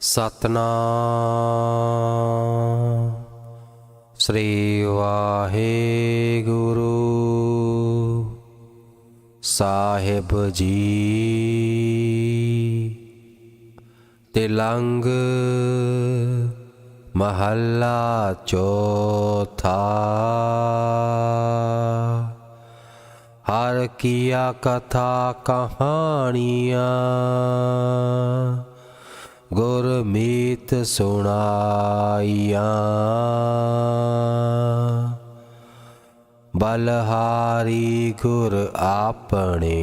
ਸਤਨਾਮ। ਸ੍ਰੀ ਵਾਹਿਗੁਰੂ। ਸਾਹਿਬ ਜੀ। ਤਿਲੰਗ ਮਹੱਲਾ ਚੌਥਾ। ਹਰ ਕੀਆ ਕਥਾ ਕਹਾਣੀਆਂ। ਗੁਰਮੀਤ ਸੁਣਾਈਆਂ। ਬਲਹਾਰੀ ਗੁਰ ਆਪਣੇ।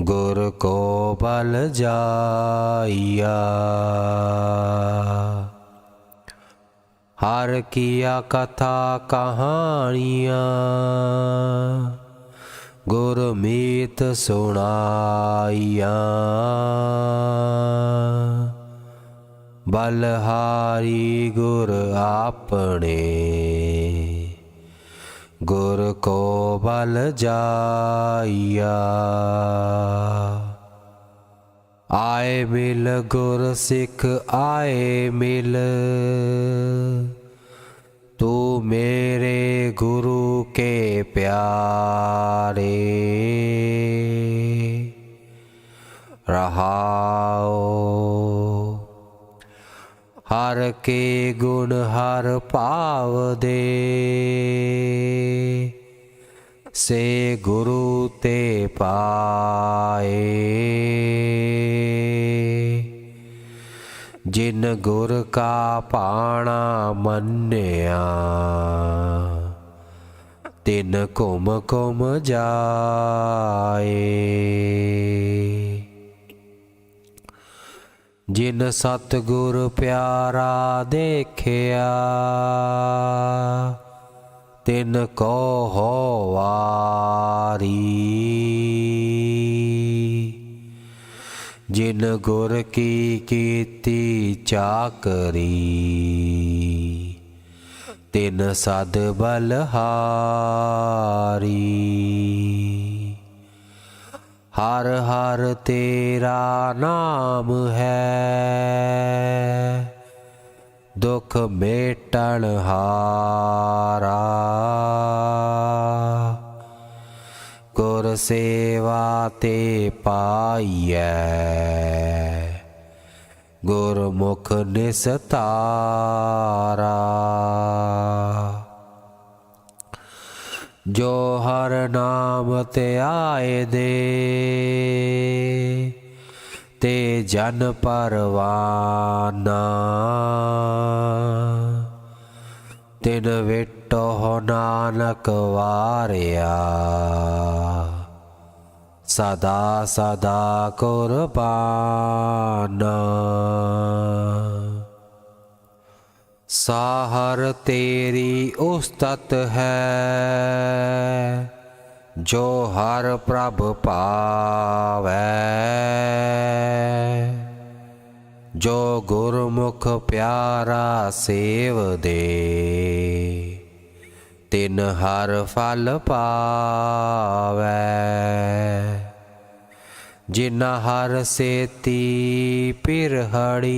ਗੁਰ ਕੋ ਬਲ ਜਾਈਆ। ਹਰ ਕੀਆ ਕਥਾ ਕਹਾਣੀਆਂ। ਗੁਰਮੀਤ ਸੁਣਾਈਆ। ਬਲਹਾਰੀ ਗੁਰ ਆਪਣੇ। ਗੁਰ ਕੋ ਬਲ ਜਾਈਆ। ਆਏ ਮਿਲ ਗੁਰ ਸਿੱਖ, ਆਏ ਮਿਲ। ਤੂੰ ਮੇਰੇ ਗੁਰੂ ਕੇ ਪਿਆਰੇ। ਹਰ ਕੇ ਗੁਣ ਹਰ ਭਾਵ ਦੇ ਸੇ ਗੁਰੂ ਤੇ ਪਾਏ। ਜਿਨ ਗੁਰ ਕਾ ਪਾਣਾ ਮੰਨਿਆ, ਤਿਨ ਘੁਮ ਘੁਮ ਜਾਏ। ਜਿਨ ਸਤਿਗੁਰ ਪਿਆਰਾ ਦੇਖਿਆ, ਤਿਨ ਕੋ ਹੋ ਵਾਰੀ। ਜਿਨ ਗੁਰ ਕੀ ਕੀਤੀ ਚਾਕਰੀ, ਤਿਨ ਸਦ ਬਲਹਾਰੀ। ਹਰ ਹਰ ਤੇਰਾ ਨਾਮ ਹੈ, ਦੁਖ ਮੇਟਣ ਹਾਰਾ। ਗੁਰ ਸੇਵਾ ਤੇ ਪਾਈਐ। ਗੁਰਮੁਖ ਨਿਸਤਾਰਾ। ਜੋ ਹਰ ਨਾਮ ਤੇ ਆਏ ਦੇ, ਤੇ ਜਨ ਪਰਵਾਨਾ। ਤਿਨ ਵੇਟ ਟੋਹ ਨਾਨਕ ਵਾਰਿਆ। ਸਦਾ ਸਦਾ ਕੁਰਬਾਨ। ਸਾਹਰ ਤੇਰੀ ਉਸਤਤ ਹੈ, ਜੋ ਹਰ ਪ੍ਰਭ ਪਾਵੈ। ਜੋ ਗੁਰਮੁਖ ਪਿਆਰਾ ਸੇਵ ਦੇ। ਤਿਨ ਹਰ ਫਲ ਪਾਵੈ। ਜਿਨ ਹਰ ਸੇਤੀ ਪਿਰਹੜੀ,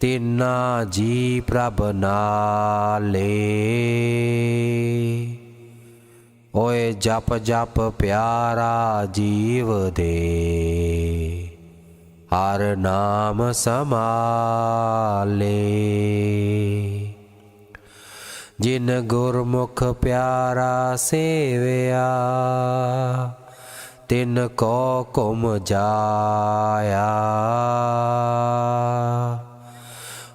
ਤਿਨਾ ਜੀ ਪ੍ਰਭ ਨਾਲੇ। ਓਏ ਜਪ ਜਪ ਪਿਆਰਾ ਜੀਵ ਦੇ, ਹਰ ਨਾਮ ਸਮਾਲੇ ਜਿਨ ਗੁਰਮੁਖ ਪਿਆਰਾ ਸੇਵਿਆ, ਤਿਨ ਕੋ ਘੁਮ ਜਾਇਆ।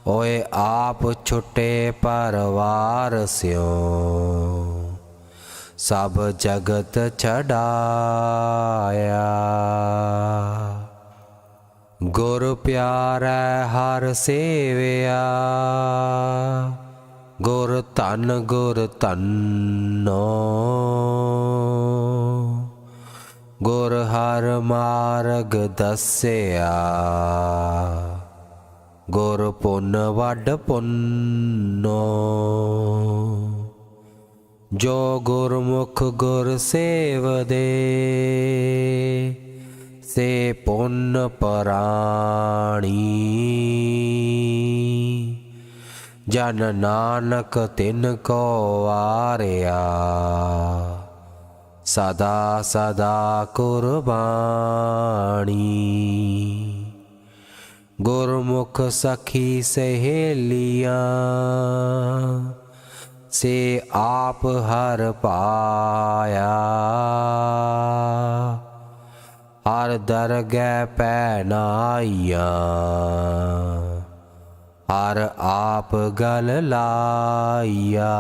ਓਏ ਆਪ ਛੁੱਟੇ ਪਰਵਾਰ ਸਿਓ, ਸਭ ਜਗਤ ਛਡਾਇਆ। ਗੁਰ ਪਿਆਰੈ ਹਰ ਸੇਵਿਆ ਗੁਰ ਧਨ, ਗੁਰ ਧਨੋ। ਗੁਰ ਹਰ ਮਾਰਗ ਦੱਸਿਆ। ਗੁਰ ਪੁੰਨ ਵੱਡ ਪੁੰਨੋ। ਜੋ ਗੁਰਮੁਖ ਗੁਰ ਸੇਵਦੇ, ਸੇ ਪੁੰਨ ਪਰਾਣੀ। ਜਨ ਨਾਨਕ ਤਿਨ ਕੋ ਵਾਰਿਆ ਸਦਾ ਸਦਾ ਕੁਰਬਾਨੀ। ਗੁਰਮੁਖ ਸਖੀ ਸਹੇਲੀਆਂ, ਸੇ ਆਪ ਹਰ ਪਾਇਆ। ਹਰ ਦਰਗਹਿ ਪੈ ਨਾਈਆਂ ਹਰ ਆਪ ਗਲ ਲਾਈਆ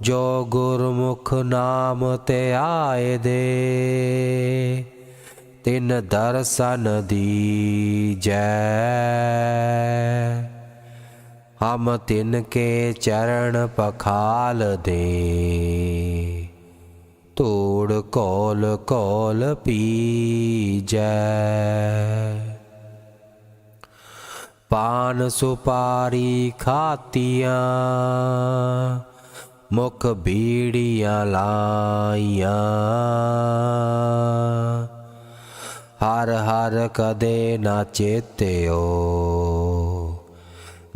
ਜੋ ਗੁਰਮੁਖ ਨਾਮ ਤੇ ਆਏ ਦੇ, ਤਿਨ ਦਰਸ਼ਨ ਦੀ ਜੈ ਹਮ ਤਿਨ ਕੇ ਚਰਨ ਪਖਾਲ ਦੇ, ਧੂੜ ਕੋਲ ਕੋਲ ਪੀਜੈ। ਪਾਨ ਸੁਪਾਰੀ ਖਾਤੀਆਂ, ਮੁਖ ਬੀੜੀਆਂ ਲਾਈਆਂ। ਹਰ ਹਰ ਕਦੇ ਨਾ ਚੇਤਿਓ,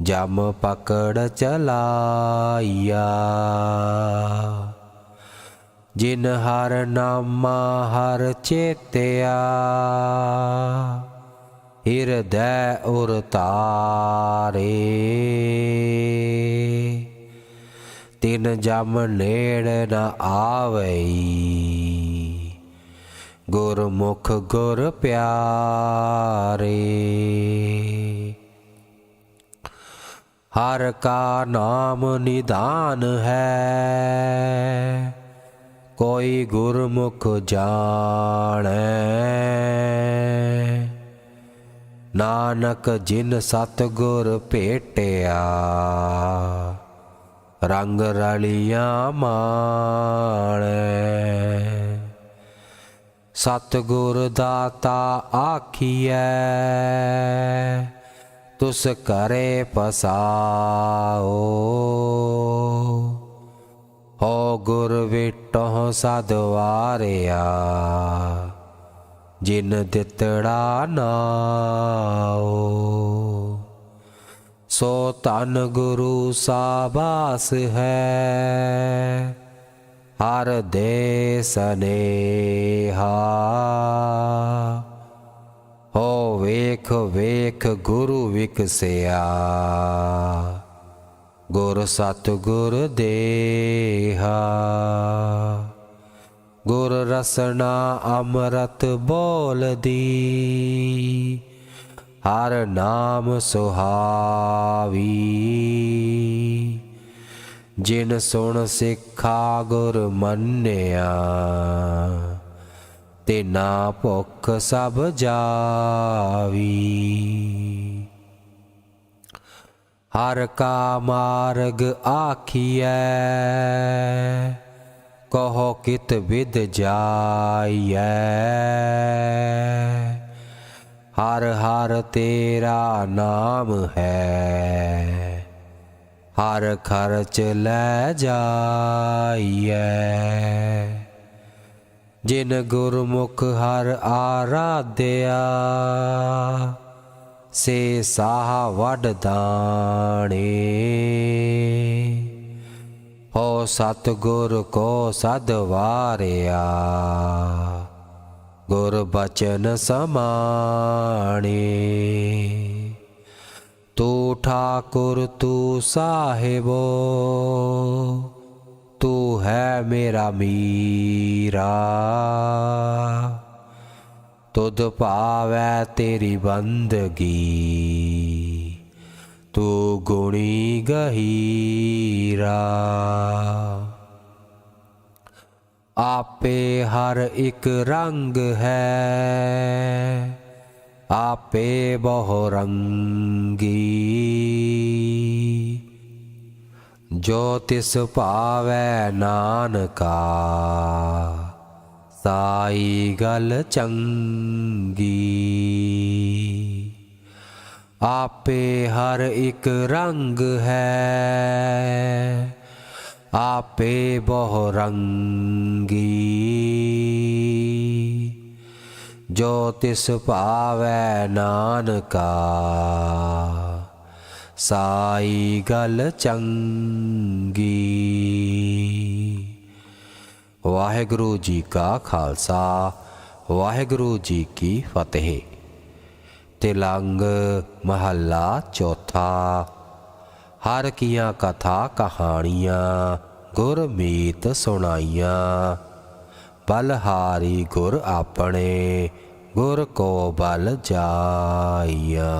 ਜਮ ਪਕੜ ਚਲਾਈਆ। ਜਿਨ ਹਰ ਨਾਮਾ ਹਰ ਚੇਤਿਆ ਹਿਰਦੈ ਉਰ ਤਾਰੇ। ਤਿਨ ਜਮ ਨੇੜ ਨ ਆਵਈ। ਗੁਰਮੁਖ ਗੁਰ ਪਿਆਰੇ। ਹਰ ਕਾ ਨਾਮ ਨਿਦਾਨ ਹੈ। ਕੋਈ ਗੁਰਮੁਖ ਜਾਣੈ। ਨਾਨਕ ਜਿਨ ਸਤਗੁਰ ਭੇਟਿਆ, ਰੰਗ ਰਲੀਆਂ ਮਾਣੈ ਸਤਗੁਰ ਦਾਤਾ ਆਖੀਐ, ਤੁਸ ਕਰੇ ਪਸਾਓ। ਹੋ ਗੁਰ ਵਿਟੋ ਸਦਵਾਰਿਆ ਜਿਨ ਦਿੱਤੜਾ ਨਾਓ ਸੋ ਤਨ ਗੁਰੂ ਸਾਬਾਸ ਹੈ। ਹਰ ਦੇ ਸਨੇਹਾ ਹੋ ਵੇਖ ਵੇਖ ਗੁਰੂ ਵਿਕਸਿਆ। ਗੁਰ ਸਤ ਗੁਰ ਦੇਹਾ। ਗੁਰ ਰਸਨਾ ਅੰਮ੍ਰਿਤ ਬੋਲਦੀ, ਹਰ ਨਾਮ ਸੁਹਾਵੀ। ਜਿਨ ਸੁਣ ਸਿੱਖਾ ਗੁਰ ਮੰਨਿਆ ਤੇ ਨਾ ਭੁੱਖ ਸਭ ਜਾਵੀ। ਹਰ ਕਾ ਮਾਰਗ ਆਖੀਐ ਕਹੋ ਕਿਤ ਵਿਦ ਜਾਈਐ। ਹਰ ਹਰ ਤੇਰਾ ਨਾਮ ਹੈ। ਹਰ ਖਰਚ ਲੈ ਜਾਈਐ। ਜਿਨ ਗੁਰਮੁਖ ਹਰ ਆਰਾਧਿਆ, ਸੇ ਸਾਹ ਵੱਡ ਦਾਣੇ। ਹੋ ਸਤਗੁਰ ਕੋ ਸਦ ਵਾਰਿਆ, ਗੁਰ ਬਚਨ ਸਮਾਣੇ। ਤੂੰ ਠਾਕੁਰ ਤੂੰ ਸਾਹਿਬੋ, ਤੂੰ ਹੈ ਮੇਰਾ ਮੀਰਾ। ਤੁਧ ਭਾਵੈ ਤੇਰੀ ਬੰਦਗੀ। ਤੂੰ ਗੁਣੀ ਗਹੀਰਾ। ਆਪੇ ਹਰ ਇੱਕ ਰੰਗ ਹੈ, ਆਪੇ ਬਹੁ ਰੰਗੀ ਜੋ ਤਿਸ ਭਾਵੈ ਨਾਨਕਾ, ਸਾਈ ਗਲ ਚੰਗੀ। ਆਪੇ ਹਰ ਇੱਕ ਰੰਗ ਹੈ। ਆਪੇ ਬਹੁ ਰੰਗੀ ਜੋ ਤਿਸ ਭਾਵੈ ਨਾਨਕਾ, ਸਾਈ ਗਲ ਚੰਗੀ। ਵਾਹਿਗੁਰੂ ਜੀ ਕਾ ਖਾਲਸਾ, ਵਾਹਿਗੁਰੂ ਜੀ ਕੀ ਫਤਿਹ। ਤਿਲੰਗ ਮਹੱਲਾ ਚੌਥਾ। ਹਰ ਕੀਆਂ ਕਥਾ ਕਹਾਣੀਆਂ ਗੁਰਮੀਤ ਸੁਣਾਈਆਂ। ਬਲਹਾਰੀ ਗੁਰ ਆਪਣੇ, ਗੁਰ ਕੋ ਬਲ ਜਾਈਆ।